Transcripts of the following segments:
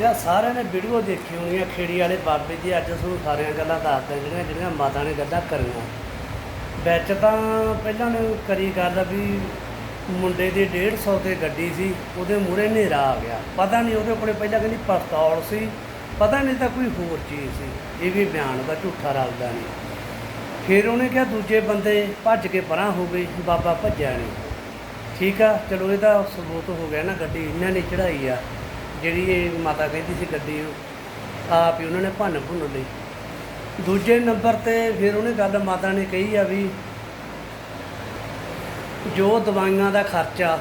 ਯਾ ਸਾਰਿਆਂ ਨੇ ਵੀਡੀਓ ਦੇਖੀ ਹੋਣੀ ਆ, ਖੇੜੀ ਵਾਲੇ ਬਾਬੇ ਦੀ ਅੱਜ ਤੁਹਾਨੂੰ ਸਾਰੀਆਂ ਗੱਲਾਂ ਦੱਸਦਾ ਜਿਹੜੀਆਂ ਜਿਹੜੀਆਂ ਮਾਤਾ ਨੇ ਗੱਲਾਂ ਕਰੀਆਂ। ਵਿੱਚ ਤਾਂ ਪਹਿਲਾਂ ਨੇ ਕਰੀ ਗੱਲ ਵੀ ਮੁੰਡੇ ਦੀ 150 ਤੇ ਗੱਡੀ ਸੀ, ਉਹਦੇ ਮੂਹਰੇ ਹਨੇਰਾ ਆ ਗਿਆ। ਪਤਾ ਨਹੀਂ ਉਹਦੇ ਕੋਲੇ ਪਹਿਲਾਂ ਕਹਿੰਦੀ ਪਿਸਤੌਲ ਸੀ, ਪਤਾ ਨਹੀਂ ਤਾਂ ਕੋਈ ਹੋਰ ਚੀਜ਼ ਸੀ। ਇਹ ਵੀ ਬਿਆਨ ਦਾ ਝੂਠਾ ਰਲਦਾ ਨਹੀਂ। ਫਿਰ ਉਹਨੇ ਕਿਹਾ ਦੂਜੇ ਬੰਦੇ ਭੱਜ ਕੇ ਪਰਾਂ ਹੋ ਗਏ, ਬਾਬਾ ਭੱਜਿਆ ਨਹੀਂ। ਠੀਕ ਆ, ਚਲੋ ਇਹਦਾ ਸਬੂਤ ਹੋ ਗਿਆ ਨਾ, ਗੱਡੀ ਇਹਨਾਂ ਨੇ ਚੜਾਈ ਆ। ਜਿਹੜੀ ਇਹ ਮਾਤਾ ਕਹਿੰਦੀ ਸੀ ਗੱਡੀ, ਆਪ ਹੀ ਉਹਨਾਂ ਨੇ ਭੰਨ ਭੁੰਨ ਲਈ। ਦੂਜੇ ਨੰਬਰ ਤੇ ਫਿਰ ਉਹਨੇ ਗੱਲ ਮਾਤਾ ਨੇ ਕਹੀ ਆ ਵੀ ਜੋ ਦਵਾਈਆਂ ਦਾ ਖਰਚਾ,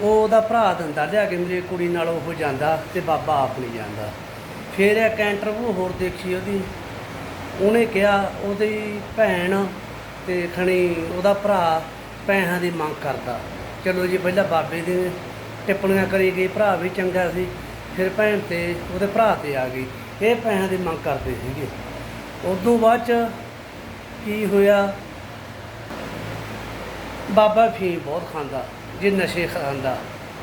ਉਹ ਉਹਦਾ ਭਰਾ ਦਿੰਦਾ, ਲਿਆ ਕੇ ਮੇਰੀ ਕੁੜੀ ਨਾਲ ਉਹ ਜਾਂਦਾ ਤੇ ਬਾਬਾ ਆਪ ਨਹੀਂ ਜਾਂਦਾ। ਫਿਰ ਇੱਕ ਇੰਟਰਵਿਊ ਹੋਰ ਦੇਖੀ ਉਹਦੀ। ਉਹਨੇ ਕਿਹਾ ਉਹਦੀ ਭੈਣ ਤੇ ਖਣੀ ਉਹਦਾ ਭਰਾ ਪੈਸਿਆਂ ਦੀ ਮੰਗ ਕਰਦਾ। ਚਲੋ ਜੀ, ਪਹਿਲਾਂ ਬਾਬੇ ਦੇ ਟਿੱਪਣੀਆਂ ਕਰੀ ਗਈ, ਭਰਾ ਵੀ ਚੰਗਾ ਸੀ। ਫਿਰ ਭੈਣ ਤੇ, ਉਹਦੇ ਭਰਾ ਤੇ ਆ ਗਈ। ਇਹ ਪੈਸਿਆਂ ਦੀ ਮੰਗ ਕਰਦੇ ਸੀਗੇ। ਉਦੋਂ ਬਾਅਦ ਚ ਕੀ ਹੋਇਆ? ਬਾਬਾ ਫੀਮ ਬਹੁਤ ਖਾਂਦਾ, ਜੇ ਨਸ਼ੇ ਖਾਂਦਾ।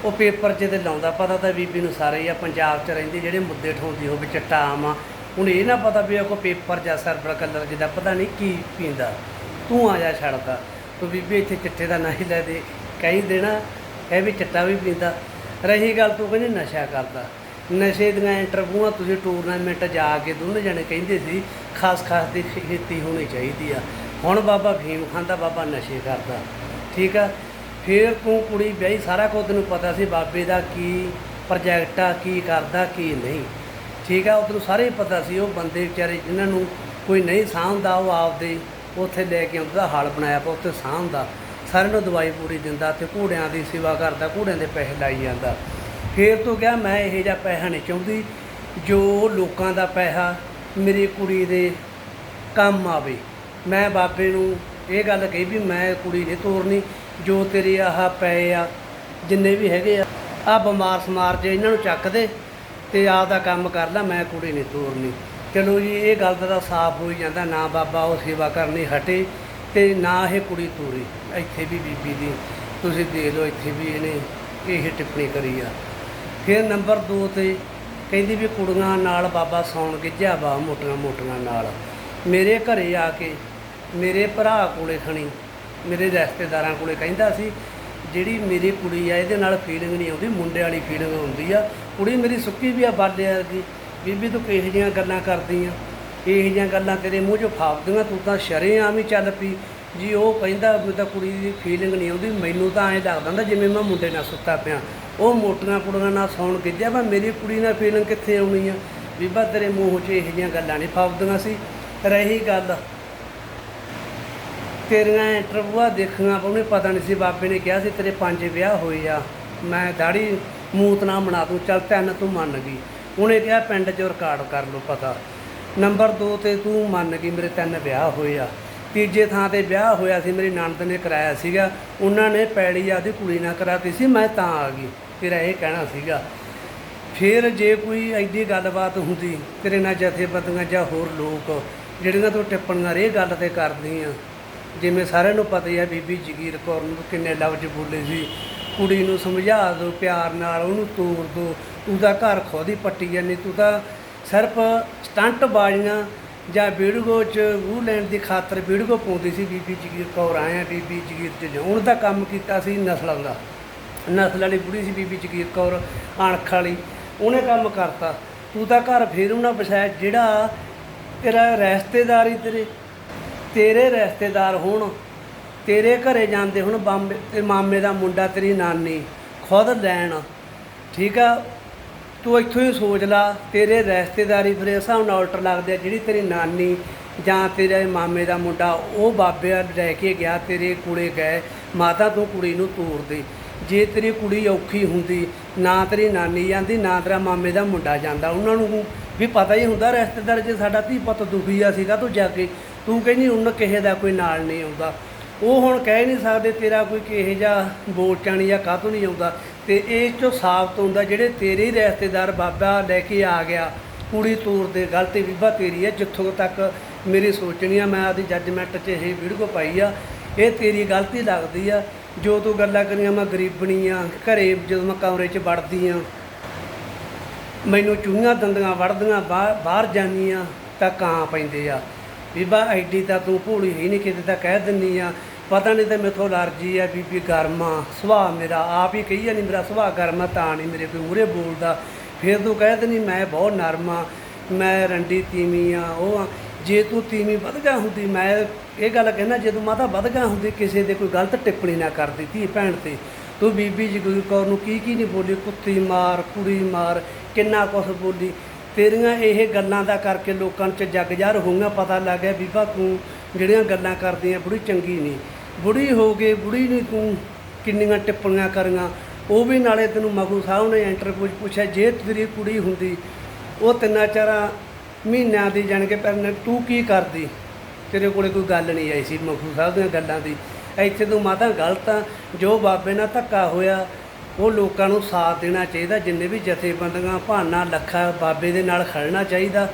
ਉਹ ਪੇਪਰ 'ਚ ਤੇ ਲਾਉਂਦਾ, ਪਤਾ ਤਾਂ ਬੀਬੀ ਨੂੰ ਸਾਰੇ ਹੀ ਆ, ਪੰਜਾਬ 'ਚ ਰਹਿੰਦੀ, ਜਿਹੜੇ ਮੁੱਦੇ ਠਾਉਂਦੀ ਹੋਵੇ ਚਿੱਟਾ ਆਮ ਆ। ਹੁਣ ਇਹ ਨਾ ਪਤਾ ਵੀ ਉਹ ਕੋ ਪੇਪਰ ਜਾਂ ਸਰਬਰ ਕਲਰ ਜਿਹਦਾ ਪਤਾ ਨਹੀਂ ਕੀ ਪੀਂਦਾ। ਤੂੰ ਆ ਜਾ ਛੱਡਦਾ। ਤੂੰ ਬੀਬੀ ਇੱਥੇ ਚਿੱਟੇ ਦਾ ਨਹੀਂ ਲੈ ਦੇ। ਕਈ ਦੇਣਾ ਇਹ ਵੀ ਚਿੱਟਾ ਵੀ ਪੀਂਦਾ। ਰਹੀ ਗੱਲ ਤੂੰ ਕਹਿੰਦੀ ਨਸ਼ਾ ਕਰਦਾ। ਨਸ਼ੇ ਦੀਆਂ ਇੰਟਰਵਿਊਆਂ ਤੁਸੀਂ ਟੂਰਨਾਮੈਂਟ ਜਾ ਕੇ ਦੋਨੇ ਜਣੇ ਕਹਿੰਦੇ ਸੀ, ਖਾਸ ਖਾਸ ਦੀ ਖੇਤੀ ਹੋਣੀ ਚਾਹੀਦੀ ਆ। ਹੁਣ ਬਾਬਾ ਭੀਮ ਖਾਂਦਾ ਬਾਬਾ ਨਸ਼ੇ ਕਰਦਾ। ਠੀਕ ਆ? ਫਿਰ ਤੂੰ ਕੁੜੀ ਵਿਆਹੀ, ਸਾਰਾ ਕੁਝ ਤੈਨੂੰ ਪਤਾ ਸੀ ਬਾਬੇ ਦਾ ਕੀ ਪ੍ਰੋਜੈਕਟ ਆ, ਕੀ ਕਰਦਾ, ਕੀ ਨਹੀਂ। ਠੀਕ ਆ? ਉਹ ਤੈਨੂੰ ਸਾਰੇ ਹੀ ਪਤਾ ਸੀ, ਉਹ ਬੰਦੇ ਵਿਚਾਰੇ ਜਿਨ੍ਹਾਂ ਨੂੰ ਕੋਈ ਨਹੀਂ ਸਾਂਭਦਾ, ਉਹ ਆਪਦੇ ਉੱਥੇ ਲੈ ਕੇ ਆਉਂਦਾ, ਹਾਲ ਬਣਾਇਆ ਪਿਆ ਉੱਥੇ ਸਾਂਭਦਾ। ਸਾਰਿਆਂ ਨੂੰ ਦਵਾਈ ਪੂਰੀ ਦਿੰਦਾ ਤੇ ਘੋੜਿਆਂ ਦੀ ਸੇਵਾ ਕਰਦਾ, ਘੋੜਿਆਂ ਦੇ ਪੈਸੇ ਲਾਈ ਜਾਂਦਾ। ਫਿਰ ਤੋਂ ਕਿਹਾ, ਮੈਂ ਇਹ ਜਿਹਾ ਪੈਸਾ ਨਹੀਂ ਚਾਹੁੰਦੀ, ਜੋ ਲੋਕਾਂ ਦਾ ਪੈਸਾ ਮੇਰੀ ਕੁੜੀ ਦੇ ਕੰਮ ਆਵੇ। ਮੈਂ ਬਾਬੇ ਨੂੰ ਇਹ ਗੱਲ ਕਹੀ ਵੀ ਮੈਂ ਕੁੜੀ ਨਹੀਂ ਤੋਰਨੀ, ਜੋ ਤੇਰੇ ਆਹ ਪਏ ਆ, ਜਿੰਨੇ ਵੀ ਹੈਗੇ ਆ ਆ ਬਿਮਾਰ ਸਮਾਰ ਜੇ ਇਹਨਾਂ ਨੂੰ ਚੱਕ ਦੇ ਤੇ ਆਪ ਦਾ ਕੰਮ ਕਰ ਲੈ, ਮੈਂ ਕੁੜੀ ਨਹੀਂ ਤੋਰਨੀ। ਚਲੋ ਜੀ, ਇਹ ਗੱਲ ਦਾ ਤਾਂ ਸਾਫ਼ ਹੋਈ ਜਾਂਦਾ, ਨਾ ਬਾਬਾ ਉਹ ਸੇਵਾ ਕਰਨੀ ਹਟੇ। ਤੇ ਨਾ ਇਹ ਕੁੜੀ ਤੋਰੀ ਇੱਥੇ ਵੀ ਬੀਬੀ ਦੀ, ਤੁਸੀਂ ਦੇਖ ਲਓ ਇੱਥੇ ਵੀ ਇਹਨੇ ਇਹ ਟਿੱਪਣੀ ਕਰੀ ਆ। ਫਿਰ ਨੰਬਰ 2 ਤੇ ਕਹਿੰਦੀ ਵੀ ਕੁੜੀਆਂ ਨਾਲ ਬਾਬਾ ਸੌਣ ਗਿੱਝਿਆ ਵਾ ਮੋਟੀਆਂ ਮੋਟੀਆਂ ਨਾਲ। ਮੇਰੇ ਘਰੇ ਆ ਕੇ ਮੇਰੇ ਭਰਾ ਕੋਲੇ ਖਣੀ, ਮੇਰੇ ਰਿਸ਼ਤੇਦਾਰਾਂ ਕੋਲੇ ਕਹਿੰਦਾ ਸੀ, ਜਿਹੜੀ ਮੇਰੀ ਕੁੜੀ ਆ, ਇਹਦੇ ਨਾਲ ਫੀਲਿੰਗ ਨਹੀਂ ਆਉਂਦੀ, ਮੁੰਡੇ ਵਾਲੀ ਫੀਲਿੰਗ ਹੁੰਦੀ ਆ। ਕੁੜੀ ਮੇਰੀ ਸੁੱਕੀ ਵੀ ਆ ਬਾਲੇ ਵਰਗੀ। ਬੀਬੀ ਤੂੰ ਕਿਹੋ ਜਿਹੀਆਂ ਗੱਲਾਂ ਕਰਦੀ ਆ? ਇਹੋ ਜਿਹੀਆਂ ਗੱਲਾਂ ਤੇਰੇ ਮੂੰਹ 'ਚੋਂ ਫਾਪਦੀਆਂ ਤੂੰ ਤਾਂ ਸ਼ਰੇਆਮ ਹੀ ਚੱਲ ਪਈ। ਜੀ ਉਹ ਕਹਿੰਦਾ ਵੀ ਤਾਂ ਕੁੜੀ ਦੀ ਫੀਲਿੰਗ ਨਹੀਂ ਆਉਂਦੀ, ਮੈਨੂੰ ਤਾਂ ਐਂ ਲੱਗਦਾ ਹੁੰਦਾ ਜਿਵੇਂ ਮੈਂ ਮੁੰਡੇ ਨਾਲ ਸੁੱਤਾ ਪਿਆ। ਉਹ ਮੋਟੀਆਂ ਕੁੜੀਆਂ ਨਾਲ ਸੌਣ ਗਿੱਜਿਆ ਮੈਂ ਮੇਰੀ ਕੁੜੀ ਨਾਲ ਫੀਲਿੰਗ ਕਿੱਥੇ ਆਉਣੀ ਆ? ਬੀਬਾ ਤੇਰੇ ਮੂੰਹ 'ਚ ਇਹੋ ਜਿਹੀਆਂ ਗੱਲਾਂ ਨਹੀਂ ਫਾਪਦੀਆਂ ਸੀ। ਰਹੀ ਗੱਲ। ਤੇਰੀਆਂ ਇੰਟਰਵਿਊਆਂ ਦੇਖੀਆਂ ਪਰ ਉਹਨੇ ਪਤਾ ਨਹੀਂ ਸੀ ਬਾਬੇ ਨੇ ਕਿਹਾ ਸੀ ਤੇਰੇ ਪੰਜ ਵਿਆਹ ਹੋਏ ਆ। ਮੈਂ ਦਾੜੀ ਮੂਤ ਨਾ ਬਣਾ ਦੂੰ, ਚੱਲ ਤਿੰਨ ਤੂੰ ਮੰਨ ਗਈ। ਉਹਨੇ ਕਿਹਾ ਪਿੰਡ 'ਚ ਰਿਕਾਰਡ ਕਰ ਲਓ ਪਤਾ। ਨੰਬਰ 2 ਤੇ ਤੂੰ ਮੰਨ ਗਈ ਮੇਰੇ ਤਿੰਨ ਵਿਆਹ ਹੋਏ ਆ। ਤੀਜੇ ਥਾਂ ਤੇ ਵਿਆਹ ਹੋਇਆ ਸੀ, ਮੇਰੀ ਨਣਦ ਨੇ ਕਰਾਇਆ ਸੀਗਾ। ਉਹਨਾਂ ਨੇ ਪੈੜੀ ਆਦੀ ਕੁੜੀ ਨਾਲ ਕਰਾਤੀ ਸੀ, ਮੈਂ ਤਾਂ ਆ ਗਈ। ਤੇਰਾ ਇਹ ਕਹਿਣਾ ਸੀਗਾ, ਫਿਰ ਜੇ ਕੋਈ ਐਡੀ ਗੱਲਬਾਤ ਹੁੰਦੀ, ਤੇਰੇ ਨਾਲ ਜਥੇਬੰਦੀਆਂ ਜਾਂ ਹੋਰ ਲੋਕ ਜਿਹੜੀਆਂ ਤੋਂ ਟਿੱਪਣੀਆਂ ਇਹ ਗੱਲ ਤੇ ਕਰਦੀ ਆ ਜਿਵੇਂ ਸਾਰਿਆਂ ਨੂੰ ਪਤਾ ਹੀ ਆ ਬੀਬੀ ਜਗੀਰ ਕੌਰ ਨੂੰ ਕਿੰਨੇ ਲਫ਼ਜ਼ ਬੋਲੇ ਸੀ। ਕੁੜੀ ਨੂੰ ਸਮਝਾ ਦਿਓ ਪਿਆਰ ਨਾਲ ਉਹਨੂੰ ਤੋਰ ਦਿਓ ਤੂੰ ਤਾਂ ਘਰ ਖੁਦ ਹੀ ਪੱਟੀ ਜਾਂਦੀ ਤੂੰ ਤਾਂ ਸਿਰਫ ਸਟੰਟ ਬਾਜ਼ੀਆਂ ਜਾਂ ਵੀਡੀਓ 'ਚ ਉਹ ਲੈਣ ਦੀ ਖਾਤਰ ਵੀਡੀਓ ਪਾਉਂਦੀ ਸੀ ਬੀਬੀ ਜਗੀਰ ਕੌਰ ਆਇਆ ਬੀਬੀ ਜਗੀਰ ਚ ਜਾਉਣ ਦਾ ਕੰਮ ਕੀਤਾ ਸੀ ਨਸਲਾਂ ਦਾ ਨਸਲ ਵਾਲੀ ਬੁੜੀ ਸੀ ਬੀਬੀ ਜਗੀਰ ਕੌਰ, ਅਣਖ ਵਾਲੀ। ਉਹਨੇ ਕੰਮ ਕਰਤਾ। ਤੂੰ ਤਾਂ ਘਰ ਫੇਰ ਉਹਨਾਂ ਵਸਾਇਆ, ਜਿਹੜਾ ਤੇਰਾ ਰਿਸ਼ਤੇਦਾਰ ਹੀ ਤੇਰੇ ਤੇਰੇ ਰਿਸ਼ਤੇਦਾਰ ਹੋਣ, ਤੇਰੇ ਘਰੇ ਜਾਂਦੇ ਹੁਣ, ਬੰਬੇ ਤੇ ਮਾਮੇ ਦਾ ਮੁੰਡਾ, ਤੇਰੀ ਨਾਨੀ ਖੁਦ ਲੈਣ। ਠੀਕ ਆ? ਤੂੰ ਇੱਥੋਂ ਹੀ ਸੋਚ ਲਾ, ਤੇਰੇ ਰਿਸ਼ਤੇਦਾਰੀ ਫਿਰ ਇਸ ਹਿਸਾਬ ਨਾਲ ਆਲਟਰ ਲੱਗਦੇ ਆ, ਜਿਹੜੀ ਤੇਰੀ ਨਾਨੀ ਜਾਂ ਤੇਰੇ ਮਾਮੇ ਦਾ ਮੁੰਡਾ, ਉਹ ਬਾਬੇ ਲੈ ਕੇ ਗਿਆ, ਤੇਰੇ ਕੋਲੇ ਗਏ, ਮਾਤਾ ਤੂੰ ਕੁੜੀ ਨੂੰ ਤੋਰ ਦੇ ਜੇ ਤੇਰੀ ਕੁੜੀ ਔਖੀ ਹੁੰਦੀ, ਨਾ ਤੇਰੀ ਨਾਨੀ ਜਾਂਦੀ, ਨਾ ਤੇਰਾ ਮਾਮੇ ਦਾ ਮੁੰਡਾ ਜਾਂਦਾ। ਉਹਨਾਂ ਨੂੰ ਵੀ ਪਤਾ ਹੀ ਹੁੰਦਾ, ਰਿਸ਼ਤੇਦਾਰ ਜੇ ਸਾਡਾ ਧੀ ਪੁੱਤ ਦੁਖੀ ਆ ਸੀਗਾ ਤੂੰ ਜਾ ਕੇ, ਤੂੰ ਕਹਿੰਦੀ ਉਹਨਾਂ ਕਿਸੇ ਦਾ ਕੋਈ ਨਾਲ ਨਹੀਂ ਆਉਂਦਾ। ਉਹ ਹੁਣ ਕਹਿ ਨਹੀਂ ਸਕਦੇ ਤੇਰਾ ਕੋਈ ਕਿਹੇ ਜਿਹਾ ਬੋਲ ਚਾਣੀ ਜਾਂ ਕਾਹਤੋਂ ਨਹੀਂ ਆਉਂਦਾ। ਤੇ ਇਹ ਚੋਂ ਸਾਬਤ ਹੁੰਦਾ ਜਿਹੜੇ ਤੇਰੇ ਰਿਸ਼ਤੇਦਾਰ ਬਾਬਾ ਲੈ ਕੇ ਆ ਗਿਆ ਕੁੜੀ ਤੂਰ ਦੇ ਗਲਤੀ ਬੀਬਾ ਤੇਰੀ ਹੈ, ਜਿੱਥੋਂ ਤੱਕ ਮੇਰੀ ਸੋਚਣੀ ਆ, ਮੈਂ ਆਦੀ ਜੱਜਮੈਂਟ 'ਚ ਇਹ ਵੀਡੀਓ ਪਾਈ ਆ। ਇਹ ਤੇਰੀ ਗਲਤੀ ਲੱਗਦੀ ਆ, ਜੋ ਤੂੰ ਗੱਲਾਂ ਕਰੀਆਂ, ਮੈਂ ਗਰੀਬਣੀ ਆ, ਘਰੇ ਜਦੋਂ ਮੈਂ ਕਮਰੇ 'ਚ ਵੜਦੀ ਆ, ਮੈਨੂੰ ਚੂਹੀਆਂ ਦੰਦੀਆਂ ਵੜਦੀਆਂ ਬਾਹਰ ਬਾਹਰ ਜਾਂਦੀਆਂ ਤਾਂ ਕਾਂ ਪੈਂਦੇ ਆ। ਬੀਬਾ, ਐਡੀ ਤਾਂ ਤੂੰ ਭੋਲੀ ਹੀ ਨਹੀਂ, ਕਿਤੇ ਤਾਂ ਕਹਿ ਦਿੰਨੀ ਆ ਪਤਾ ਨਹੀਂ ਤੇ ਮੇਥੋਂ ਅਲਰਜੀ ਆ ਬੀਬੀ ਗਰਮਾ ਸੁਭਾਅ ਮੇਰਾ ਆਪ ਹੀ ਕਹੀ ਜਾਂਦੀ, ਮੇਰਾ ਸੁਭਾਅ ਗਰਮ ਆ, ਤਾਂ ਨਹੀਂ ਮੇਰੇ ਕੋਈ ਉਰੇ ਬੋਲਦਾ। ਫਿਰ ਤੂੰ ਕਹਿ ਦਿੰਦੀ, ਮੈਂ ਬਹੁਤ ਨਰਮ ਆ, ਮੈਂ ਰੰਡੀ ਤੀਵੀਂ ਆ, ਉਹ ਆ। ਜੇ ਤੂੰ ਤੀਵੀਂ ਵਧਗਾ ਹੁੰਦੀ, ਮੈਂ ਇਹ ਗੱਲ ਕਹਿਣਾ, ਜੇ ਤੂੰ ਮਾਤਾ ਵਧਗਾ ਹੁੰਦੀ, ਕਿਸੇ ਦੇ ਕੋਈ ਗਲਤ ਟਿੱਪਣੀ ਨਾ ਕਰਦੀ ਧੀ ਭੈਣ ਤੇ। ਤੂੰ ਬੀਬੀ ਜਗੀਰ ਕੌਰ ਨੂੰ ਕੀ ਕੀ ਨਹੀਂ ਬੋਲੀ, ਕੁੱਤੀ ਮਾਰ, ਕੁੜੀ ਮਾਰ, ਕਿੰਨਾ ਕੁਛ ਬੋਲੀ। ਤੇਰੀਆਂ ਇਹ ਗੱਲਾਂ ਦਾ ਕਰਕੇ ਲੋਕਾਂ 'ਚ ਜਗਜਾਰ ਹੋਊਗਾ, ਪਤਾ ਲੱਗ ਗਿਆ, ਬੀਬਾ ਤੂੰ ਜਿਹੜੀਆਂ ਗੱਲਾਂ ਕਰਦੀਆਂ ਬੜੀ ਚੰਗੀ ਨਹੀਂ ਬੁੜੀ ਹੋ ਗਈ, ਬੁੜੀ ਨੇ ਤੂੰ ਕਿੰਨੀਆਂ ਟਿੱਪਣੀਆਂ ਕਰੀਆਂ। ਉਹ ਵੀ ਨਾਲੇ ਤੈਨੂੰ ਮਗੂ ਸਾਹਿਬ ਨੇ ਇੰਟਰਵਿਊ ਪੁੱਛਿਆ, ਜੇ ਤੇਰੀ ਕੁੜੀ ਹੁੰਦੀ, ਉਹ ਤਿੰਨਾਂ ਚਾਰਾਂ ਮਹੀਨਿਆਂ ਦੀ ਜਾਣ ਕੇ ਪਰ ਤੂੰ ਕੀ ਕਰਦੀ? ਤੇਰੇ ਕੋਲੇ ਕੋਈ ਗੱਲ ਨਹੀਂ ਆਈ ਸੀ ਮਗੂ ਸਾਹਿਬ ਦੀਆਂ ਗੱਲਾਂ ਦੀ। ਇੱਥੇ ਤੂੰ ਮਾਤਾ ਗਲਤ ਆ, ਜੋ ਬਾਬੇ ਨਾਲ ਧੱਕਾ ਹੋਇਆ, ਉਹ ਲੋਕਾਂ ਨੂੰ ਸਾਥ ਦੇਣਾ ਚਾਹੀਦਾ, ਜਿੰਨੇ ਵੀ ਜਥੇਬੰਦੀਆਂ, ਭਾਨਾ, ਲੱਖਾ ਬਾਬੇ ਦੇ ਨਾਲ ਖੜਨਾ ਚਾਹੀਦਾ।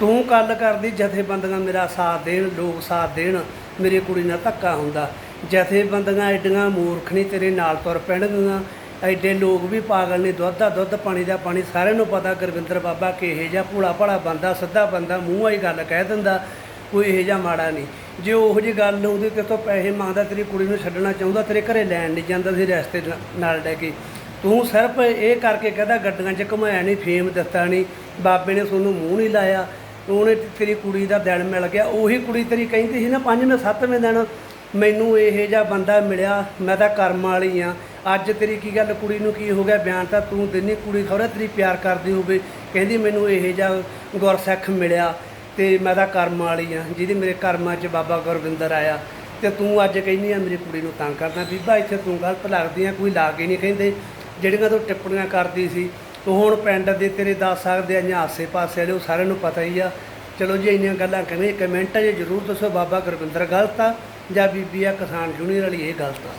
ਤੂੰ ਗੱਲ ਕਰਦੀ, ਜਥੇਬੰਦੀਆਂ ਮੇਰਾ ਸਾਥ ਦੇਣ, ਲੋਕ ਸਾਥ ਦੇਣ। ਮੇਰੀ ਕੁੜੀ ਨਾਲ ਧੱਕਾ ਹੁੰਦਾ। ਜਥੇਬੰਦੀਆਂ ਐਡੀਆਂ ਮੂਰਖ ਨਹੀਂ ਤੇਰੇ ਨਾਲ ਤੁਰ ਪੈਣਗੀਆਂ। ਐਡੇ ਲੋਕ ਵੀ ਪਾਗਲ ਨੇ, ਦੁੱਧ ਦਾ ਦੁੱਧ, ਪਾਣੀ ਦਾ ਪਾਣੀ, ਸਾਰਿਆਂ ਨੂੰ ਪਤਾ ਗੁਰਵਿੰਦਰ ਬਾਬਾ ਕਿਹੇ ਜਿਹਾ ਭੋਲਾ ਭਾਲਾ ਬੰਦਾ, ਸਿੱਧਾ ਬੰਦਾ, ਮੂੰਹ ਵਾਲੀ ਗੱਲ ਕਹਿ ਦਿੰਦਾ, ਕੋਈ ਇਹੋ ਜਿਹਾ ਮਾੜਾ ਨਹੀਂ ਜੇ ਉਹੋ ਜਿਹੀ ਗੱਲ ਹੁੰਦੀ ਤੇ ਤੋਂ ਪੈਸੇ ਮੰਗਦਾ, ਤੇਰੀ ਕੁੜੀ ਨੂੰ ਛੱਡਣਾ ਚਾਹੁੰਦਾ, ਤੇਰੇ ਘਰੇ ਲੈਣ ਨਹੀਂ ਜਾਂਦਾ ਸੀ ਰਸਤੇ ਨਾਲ ਲੈ ਕੇ। ਤੂੰ ਸਿਰਫ ਇਹ ਕਰਕੇ ਕਹਦਾ, ਗੱਡੀਆਂ 'ਚ ਘੁਮਾਇਆ ਨਹੀਂ ਫੇਮ ਦਿੱਤਾ ਨਹੀਂ ਬਾਬੇ ਨੇ ਤੁਹਾਨੂੰ ਮੂੰਹ ਨਹੀਂ ਲਾਇਆ। ਉਹਨੇ ਤੇਰੀ ਕੁੜੀ ਦਾ ਦਿਨ ਮਿਲ ਗਿਆ। ਉਹੀ ਕੁੜੀ ਤੇਰੀ ਕਹਿੰਦੀ ਸੀ ਨਾ, ਪੰਜਵੇਂ, ਸੱਤਵੇਂ ਦਿਨ ਮੈਨੂੰ ਇਹ ਜਿਹਾ ਬੰਦਾ ਮਿਲਿਆ, ਮੈਂ ਤਾਂ ਕਰਮ ਵਾਲੀ ਆ। ਅੱਜ ਤੇਰੀ ਕੀ ਗੱਲ, ਕੁੜੀ ਨੂੰ ਕੀ ਹੋ ਗਿਆ? ਬਿਆਨ ਤਾਂ ਤੂੰ ਦਿਨੀ ਕੁੜੀ ਖਬਰ ਤੇਰੀ ਪਿਆਰ ਕਰਦੀ ਹੋਵੇ। ਕਹਿੰਦੀ ਮੈਨੂੰ ਇਹ ਜਿਹਾ ਗੁਰਸਿੱਖ ਮਿਲਿਆ ਤੇ ਮੈਂ ਤਾਂ ਕਰਮ ਵਾਲੀ ਆ, ਜਿਹਦੀ ਮੇਰੇ ਕਰਮਾਂ 'ਚ ਬਾਬਾ ਗੁਰਵਿੰਦਰ ਆਇਆ। ਤੇ ਤੂੰ ਅੱਜ ਕਹਿੰਦੀ ਆ, ਮੇਰੀ ਕੁੜੀ ਨੂੰ ਤੰਗ ਕਰਦਾ। ਬੀਬਾ, ਇੱਥੇ ਤੂੰ ਗਲਤ ਲੱਗਦੀ ਆ, ਕੋਈ ਲਾ ਕੇ ਨਹੀਂ ਕਹਿੰਦੇ। ਜਿਹੜੀਆਂ ਤੂੰ ਟਿੱਪਣੀਆਂ ਕਰਦੀ ਸੀ ਤੂੰ ਹੁਣ ਪਿੰਡ ਦੇ ਤੇਰੇ ਦੱਸ ਸਕਦੇ ਆ ਜਾਂ ਆਸੇ ਪਾਸੇ ਵਾਲੇ, ਉਹ ਸਾਰਿਆਂ ਨੂੰ ਪਤਾ ਹੀ ਆ। ਚਲੋ ਜੀ, ਇੰਨੀਆਂ ਗੱਲਾਂ ਕਹਿੰਦੇ ਕਮੈਂਟਾਂ 'ਚ ਜ਼ਰੂਰ ਦੱਸੋ, ਬਾਬਾ ਗੁਰਵਿੰਦਰ ਗਲਤ ਆ ਜਾਂ ਬੀਬੀ ਆ ਕਿਸਾਨ ਯੂਨੀਅਨ ਵਾਲੀ ਇਹ ਗਲਤ ਆ।